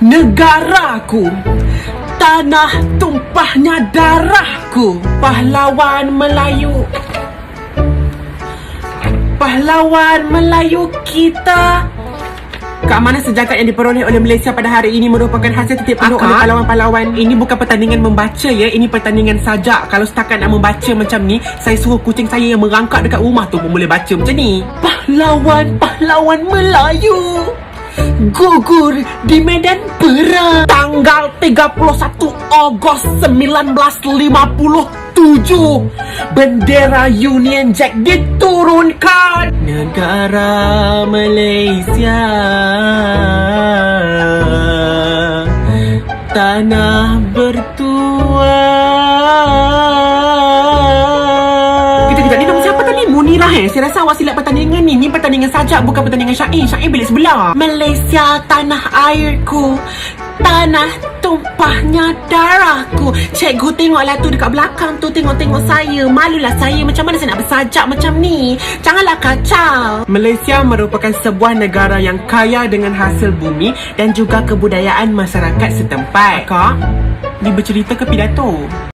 negaraku Tanah tumpahnya darahku Pahlawan Melayu Pahlawan Melayu kita Keamanan sejagat yang diperoleh oleh Malaysia pada hari ini merupakan hasil titik penuh Akak? oleh pahlawan-pahlawan. Ini bukan pertandingan membaca ya, ini pertandingan sajak. Kalau setakat nak membaca macam ni, saya suruh kucing saya yang merangkak dekat rumah tu pun boleh baca macam ni. Pahlawan-pahlawan Melayu gugur di medan perang. Tanggal 31 Ogos 1957 bendera Union Jack diturunkan. Negara Malaysia. Tanah bertuah ni nama siapa tadi? Munirah eh? Saya rasa awak silap pertandingan ni. Ni pertandingan sajak bukan pertandingan syair. Syair bilik sebelah. Malaysia tanah airku tanah tumpahnya darahku. Cikgu tengoklah tu dekat belakang tu. Tengok-tengok saya. Malulah saya. Macam mana saya nak bersajak macam ni? Janganlah kacau. Malaysia merupakan sebuah negara yang kaya dengan hasil bumi Dan juga kebudayaan masyarakat setempat. Kak, ni bercerita ke pidato?